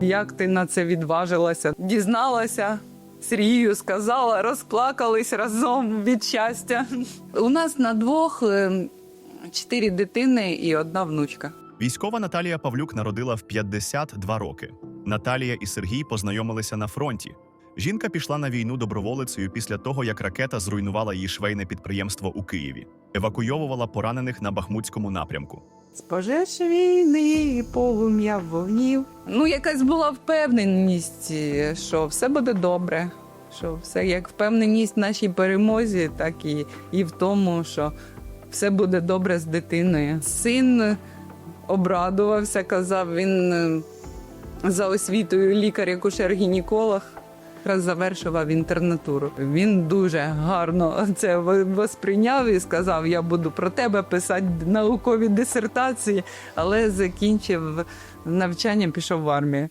Як ти на це відважилася? Дізналася. Сергію сказала, розплакались разом від щастя. У нас на двох е, чотири дитини і одна внучка. Військова Наталія Павлюк народила в 52 роки. Наталія і Сергій познайомилися на фронті. Жінка пішла на війну доброволицею після того, як ракета зруйнувала її швейне підприємство у Києві, евакуйовувала поранених на Бахмутському напрямку. З пожеж війни, полум'я вогнів. Ну, якась була впевненість, що все буде добре. Що все як впевненість в нашій перемозі, так і, і в тому, що все буде добре з дитиною. Син обрадувався, казав, він е, за освітою лікар-акушер-гінеколог. Якраз завершував інтернатуру. Він дуже гарно це восприйняв і сказав: Я буду про тебе писати наукові дисертації, але закінчив навчання, пішов в армію.